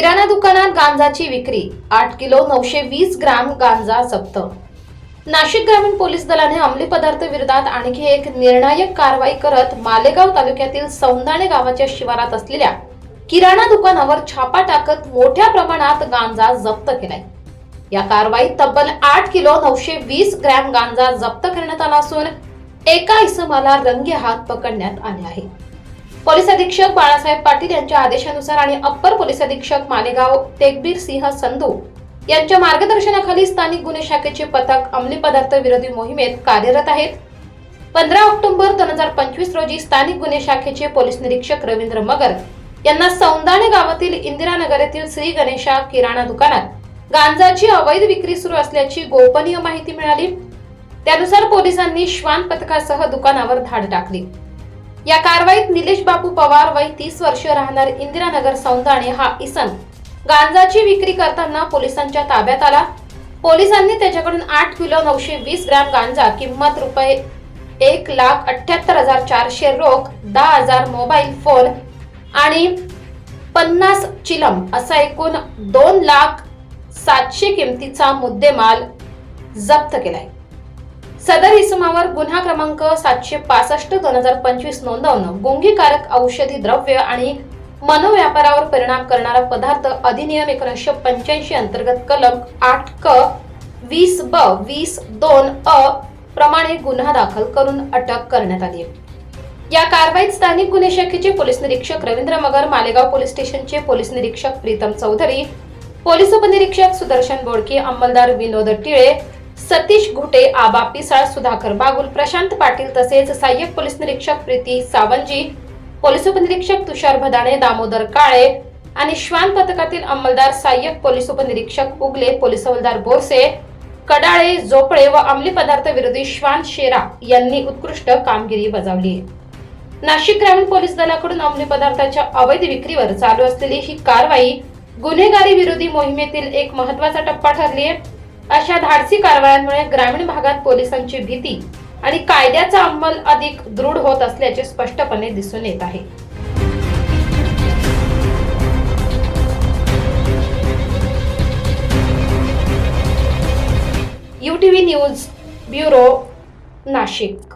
किराणा दुकानात गांजाची विक्री. आठ किलो नऊशे वीस ग्राम गांजा जप्त. नाशिक ग्रामीण पोलीस दलाने अंमली पदार्थ विरोधात आणखी एक निर्णायक कारवाई करत मालेगाव तालुक्यातील सौंदाणे गावाच्या शिवारात असलेल्या किराणा दुकानावर छापा टाकत मोठ्या प्रमाणात गांजा जप्त केलाय. या कारवाईत तब्बल आठ किलो नऊशे वीस ग्रॅम गांजा जप्त करण्यात आला असून एका इसमाला रंगे हात पकडण्यात आले आहे. पोलीस अधीक्षक बाळासाहेब पाटील यांच्या आदेशानुसार आणि अप्पर पोलीस अधीक्षक मालेगाव तेगबीर सिंह संधू यांच्या मार्गदर्शनाखाली स्थानिक गुन्हे शाखेचे पथक अंमली पदार्थ विरोधी मोहिमेत कार्यरत आहेत. पंधरा ऑक्टोबर दोन हजार पंचवीस रोजी स्थानिक गुन्हे शाखेचे पोलीस निरीक्षक रवींद्र मगर यांना सौंदाणे गावातील इंदिरानगर येथील श्री गणेशा किराणा दुकानात गांजाची अवैध विक्री सुरू असल्याची गोपनीय माहिती मिळाली. त्यानुसार पोलिसांनी श्वान पथकासह दुकानावर धाड टाकली. या कारवाईत निलेश बापू पवार वय तीस वर्ष राहणार इंदिरानगर सौंदाणे हा इसम गांजाची विक्री करताना पोलिसांच्या ताब्यात आला. पोलिसांनी त्याच्याकडून आठ किलो नऊशे वीस ग्रॅम गांजा किंमत रुपये एक लाख अठ्याहत्तर हजार चारशे रोख दहा हजार मोबाईल फोन आणि पन्नास चिलम असा एकूण दोन लाख सातशे किमतीचा मुद्देमाल जप्त केलाय. सदर इसमावर गुन्हा क्रमांक सातशे पासष्ट दोन हजार पंचवीस नोंदवणं गुंगीकारक औषधी द्रव्य आणि मनोव्यापारावर परिणाम करणारा पदार्थ अधिनियम एकोणीसशे पंच्याऐंशी अंतर्गत कलम आठ क वीस ब वीस दोन अ प्रमाणे गुन्हा दाखल करून अटक करण्यात आली या कारवाईत स्थानिक गुन्हे शाखेचे पोलीस निरीक्षक रवींद्र मगर मालेगाव पोलीस स्टेशनचे पोलीस निरीक्षक प्रीतम चौधरी पोलीस उपनिरीक्षक सुदर्शन बोडके अंमलदार विनोद टिळे सतीश घुटे आबा पिसाळ सुधाकर बागुल प्रशांत पाटील तसेच सहाय्यक पोलीस निरीक्षक प्रीती सावंजी पोलीस उपनिरीक्षक तुषार भदाणे दामोदर काळे आणि श्वान पथकातील अंमलदार सहाय्यक पोलीस उपनिरीक्षक उगले पोलीस हवालदार बोरसे कडाळे झोपळे व अंमली पदार्थ विरोधी श्वान शेरा यांनी उत्कृष्ट कामगिरी बजावली. आहे नाशिक ग्रामीण पोलीस दलाकडून अंमली पदार्थाच्या अवैध विक्रीवर चालू असलेली ही कारवाई गुन्हेगारी विरोधी मोहिमेतील एक महत्त्वाचा टप्पा ठरली आहे अशा धाडसी कारवायांमुळे ग्रामीण भागात पोलिसांची भीती आणि कायद्याचा अंमल अधिक दृढ होत असल्याचे स्पष्टपणे दिसून येत आहे. U T V news bureau Nashik.